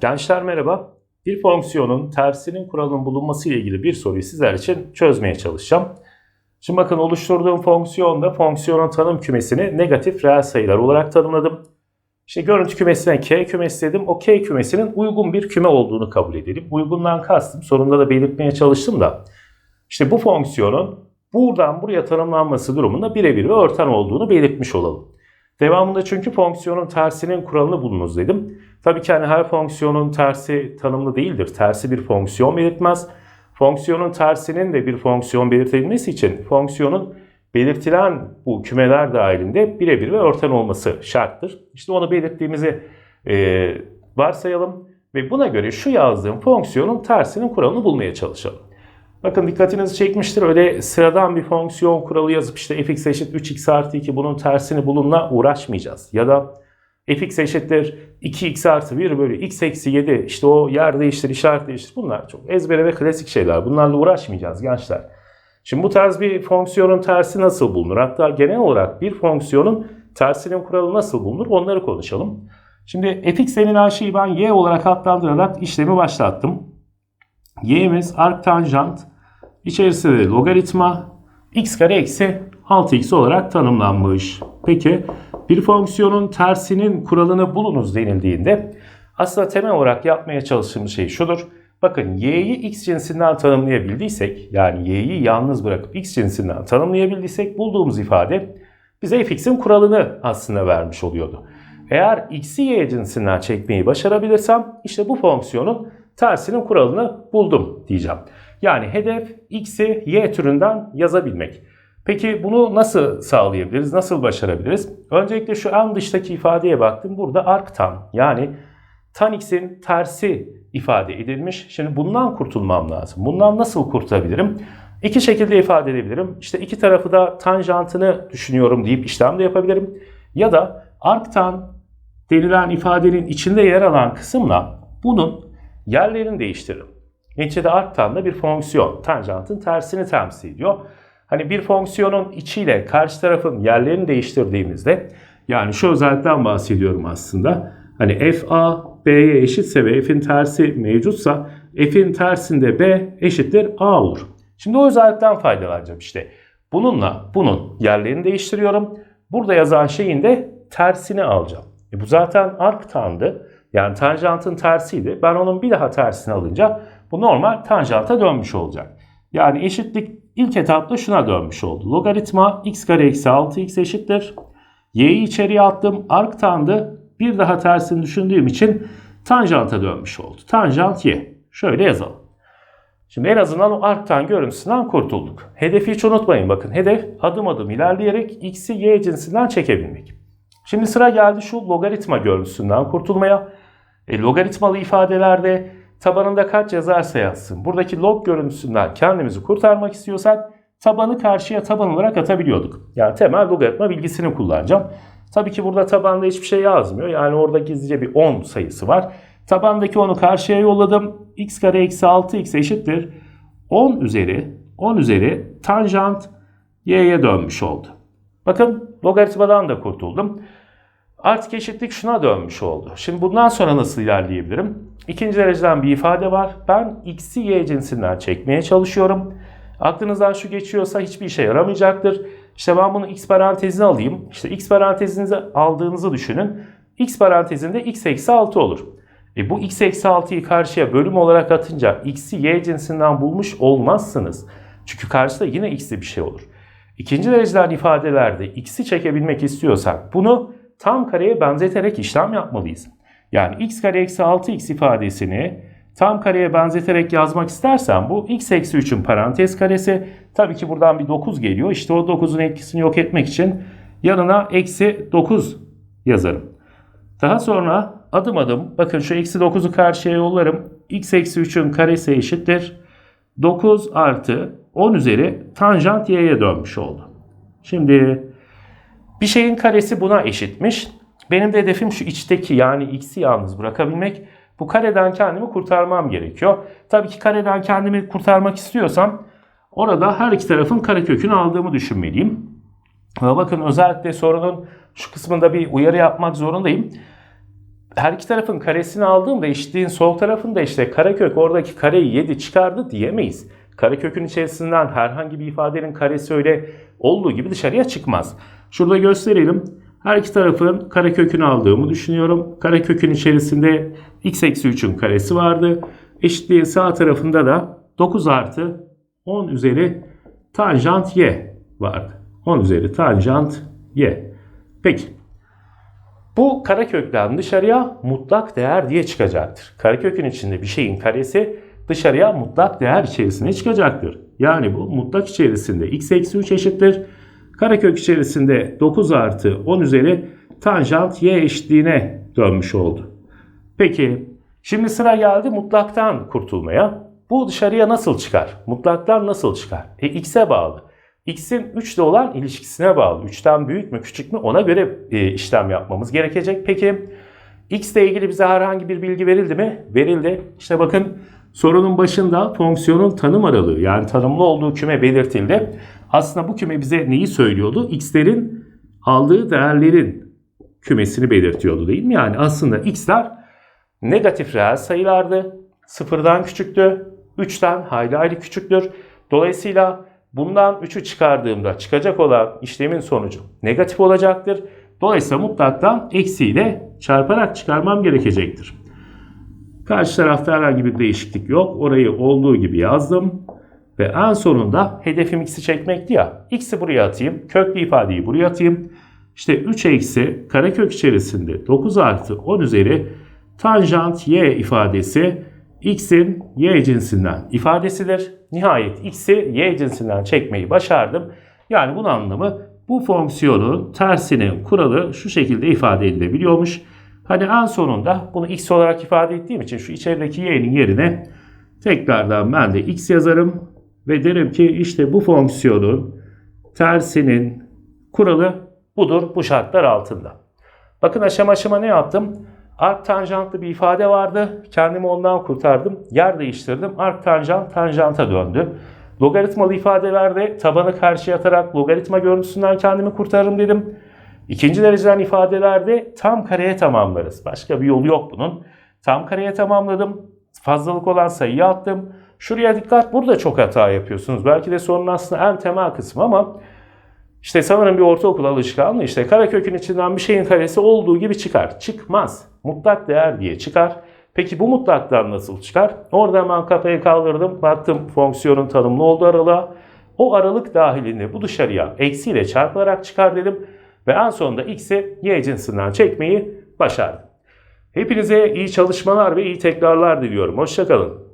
Gençler merhaba. Bir fonksiyonun tersinin kuralının bulunması ile ilgili bir soruyu sizler için çözmeye çalışacağım. Şimdi bakın oluşturduğum fonksiyonda fonksiyonun tanım kümesini negatif reel sayılar olarak tanımladım. İşte görüntü kümesine k kümesi dedim. O k kümesinin uygun bir küme olduğunu kabul edelim. Uygundan kastım sorunda da belirtmeye çalıştım da. İşte bu fonksiyonun buradan buraya tanımlanması durumunda birebir ve örten olduğunu belirtmiş olalım. Devamında çünkü fonksiyonun tersinin kuralını bulunuz dedim. Tabii ki hani her fonksiyonun tersi tanımlı değildir. Tersi bir fonksiyon belirtmez. Fonksiyonun tersinin de bir fonksiyon belirtebilmesi için fonksiyonun belirtilen bu kümeler dahilinde birebir ve örten olması şarttır. İşte onu belirttiğimizi e, varsayalım ve buna göre şu yazdığım fonksiyonun tersinin kuralını bulmaya çalışalım. Bakın dikkatinizi çekmiştir. Öyle sıradan bir fonksiyon kuralı yazıp işte fx eşit 3x artı 2 bunun tersini bulunla uğraşmayacağız. Ya da fx eşittir 2x artı 1 bölü x eksi 7 işte o yer değiştir, işaret değiştir. Bunlar çok ezbere ve klasik şeyler. Bunlarla uğraşmayacağız gençler. Şimdi bu tarz bir fonksiyonun tersi nasıl bulunur? Hatta genel olarak bir fonksiyonun tersinin kuralı nasıl bulunur? Onları konuşalım. Şimdi fx denilen şeyi ben y olarak adlandırarak işlemi başlattım. y'miz arktanjant içerisinde de logaritma x kare eksi 6x olarak tanımlanmış. Peki bir fonksiyonun tersinin kuralını bulunuz denildiğinde aslında temel olarak yapmaya çalıştığımız şey şudur. Bakın y'yi x cinsinden tanımlayabildiysek yani y'yi yalnız bırakıp x cinsinden tanımlayabildiysek bulduğumuz ifade bize fx'in kuralını aslında vermiş oluyordu. Eğer x'i y cinsinden çekmeyi başarabilirsem işte bu fonksiyonun tersinin kuralını buldum diyeceğim. Yani hedef x'i y türünden yazabilmek. Peki bunu nasıl sağlayabiliriz? Nasıl başarabiliriz? Öncelikle şu en dıştaki ifadeye baktım. Burada arctan yani tan x'in tersi ifade edilmiş. Şimdi bundan kurtulmam lazım. Bundan nasıl kurtulabilirim? İki şekilde ifade edebilirim. İşte iki tarafı da tanjantını düşünüyorum deyip işlem de yapabilirim. Ya da arctan denilen ifadenin içinde yer alan kısımla bunun yerlerini değiştiririm. Neticede arctan da bir fonksiyon. Tanjantın tersini temsil ediyor. Hani bir fonksiyonun içiyle karşı tarafın yerlerini değiştirdiğimizde yani şu özellikten bahsediyorum aslında. Hani f a b'ye eşitse ve f'in tersi mevcutsa f'in tersinde b eşittir a olur. Şimdi o özellikten faydalanacağım işte. Bununla bunun yerlerini değiştiriyorum. Burada yazan şeyin de tersini alacağım. E bu zaten arktandı. Yani tanjantın tersiydi. Ben onun bir daha tersini alınca bu normal tanjanta dönmüş olacak. Yani eşitlik ilk etapta şuna dönmüş oldu. Logaritma x kare eksi 6x eşittir. y'yi içeriye attım. Arktandı. Bir daha tersini düşündüğüm için tanjanta dönmüş oldu. Tanjant y. Şöyle yazalım. Şimdi en azından o arktan görüntüsünden kurtulduk. Hedefi hiç unutmayın bakın. Hedef adım adım ilerleyerek x'i y cinsinden çekebilmek. Şimdi sıra geldi şu logaritma görüntüsünden kurtulmaya. E, logaritmalı ifadelerde tabanında kaç yazarsa yazsın. Buradaki log görüntüsünden kendimizi kurtarmak istiyorsak tabanı karşıya taban olarak atabiliyorduk. Yani temel logaritma bilgisini kullanacağım. Tabii ki burada tabanda hiçbir şey yazmıyor. Yani orada gizlice bir 10 sayısı var. Tabandaki 10'u karşıya yolladım. x kare eksi 6x eşittir. 10 üzeri 10 üzeri tanjant y'ye dönmüş oldu. Bakın logaritmadan da kurtuldum. Artık eşitlik şuna dönmüş oldu. Şimdi bundan sonra nasıl ilerleyebilirim? İkinci dereceden bir ifade var. Ben x'i y cinsinden çekmeye çalışıyorum. Aklınızdan şu geçiyorsa hiçbir işe yaramayacaktır. İşte ben bunu x parantezine alayım. İşte x parantezinize aldığınızı düşünün. x parantezinde x eksi 6 olur. E bu x eksi 6'yı karşıya bölüm olarak atınca x'i y cinsinden bulmuş olmazsınız. Çünkü karşıda yine x'li bir şey olur. İkinci dereceden ifadelerde x'i çekebilmek istiyorsak bunu tam kareye benzeterek işlem yapmalıyız. Yani x kare eksi 6x ifadesini tam kareye benzeterek yazmak istersen bu x eksi 3'ün parantez karesi. Tabii ki buradan bir 9 geliyor. İşte o 9'un etkisini yok etmek için yanına eksi 9 yazarım. Daha sonra adım adım bakın şu eksi 9'u karşıya yollarım. x eksi 3'ün karesi eşittir. 9 artı 10 üzeri tanjant y'ye dönmüş oldu. Şimdi bir şeyin karesi buna eşitmiş. Benim de hedefim şu içteki yani x'i yalnız bırakabilmek. Bu kareden kendimi kurtarmam gerekiyor. Tabii ki kareden kendimi kurtarmak istiyorsam orada her iki tarafın karekökünü aldığımı düşünmeliyim. Ama bakın özellikle sorunun şu kısmında bir uyarı yapmak zorundayım. her iki tarafın karesini aldığımda eşitliğin sol tarafında işte karekök oradaki kareyi 7 çıkardı diyemeyiz. Karekökün içerisinden herhangi bir ifadenin karesi öyle olduğu gibi dışarıya çıkmaz. Şurada gösterelim. Her iki tarafın karekökünü aldığımı düşünüyorum. Karekökün içerisinde x eksi 3'ün karesi vardı. Eşitliğin sağ tarafında da 9 artı 10 üzeri tanjant y vardı. 10 üzeri tanjant y. Peki. Bu karekökten dışarıya mutlak değer diye çıkacaktır. Karekökün içinde bir şeyin karesi dışarıya mutlak değer içerisine çıkacaktır. Yani bu mutlak içerisinde x eksi 3 eşittir. Karekök içerisinde 9 artı 10 üzeri tanjant y eşitliğine dönmüş oldu. Peki şimdi sıra geldi mutlaktan kurtulmaya. Bu dışarıya nasıl çıkar? Mutlaktan nasıl çıkar? E x'e bağlı. x'in 3 ile olan ilişkisine bağlı. 3'ten büyük mü küçük mü ona göre e, işlem yapmamız gerekecek. Peki x ile ilgili bize herhangi bir bilgi verildi mi? Verildi. İşte bakın sorunun başında fonksiyonun tanım aralığı yani tanımlı olduğu küme belirtildi. Aslında bu küme bize neyi söylüyordu? x'lerin aldığı değerlerin kümesini belirtiyordu değil mi? Yani aslında x'ler negatif reel sayılardı. Sıfırdan küçüktü. 3'ten hayli hayli küçüktür. Dolayısıyla bundan 3'ü çıkardığımda çıkacak olan işlemin sonucu negatif olacaktır. Dolayısıyla mutlaktan eksiyle çarparak çıkarmam gerekecektir. Karşı tarafta herhangi bir değişiklik yok. Orayı olduğu gibi yazdım. Ve en sonunda hedefim x'i çekmekti ya. X'i buraya atayım. Köklü ifadeyi buraya atayım. İşte 3 eksi karekök içerisinde 9 artı 10 üzeri tanjant y ifadesi x'in y cinsinden ifadesidir. Nihayet x'i y cinsinden çekmeyi başardım. Yani bunun anlamı bu fonksiyonun tersinin kuralı şu şekilde ifade edilebiliyormuş. Hani en sonunda bunu x olarak ifade ettiğim için şu içerideki y'nin yerine tekrardan ben de x yazarım. Ve derim ki işte bu fonksiyonun tersinin kuralı budur bu şartlar altında. Bakın aşama aşama ne yaptım? Ark tanjantlı bir ifade vardı. Kendimi ondan kurtardım. Yer değiştirdim. Ark tanjant tanjanta döndü. Logaritmalı ifadelerde tabanı karşıya atarak logaritma görüntüsünden kendimi kurtarırım dedim. İkinci dereceden ifadelerde tam kareye tamamlarız. Başka bir yolu yok bunun. Tam kareye tamamladım. Fazlalık olan sayıyı attım. Şuraya dikkat. Burada çok hata yapıyorsunuz. Belki de sorunun aslında en temel kısmı ama işte sanırım bir ortaokul alışkanlığı işte karekökün içinden bir şeyin karesi olduğu gibi çıkar. Çıkmaz. Mutlak değer diye çıkar. Peki bu mutlaktan nasıl çıkar? Orada hemen kafayı kaldırdım. Baktım fonksiyonun tanımlı olduğu aralığa. O aralık dahilinde bu dışarıya eksiyle çarpılarak çıkar dedim. Ve en sonunda x'i y cinsinden çekmeyi başardım. Hepinize iyi çalışmalar ve iyi tekrarlar diliyorum. Hoşçakalın.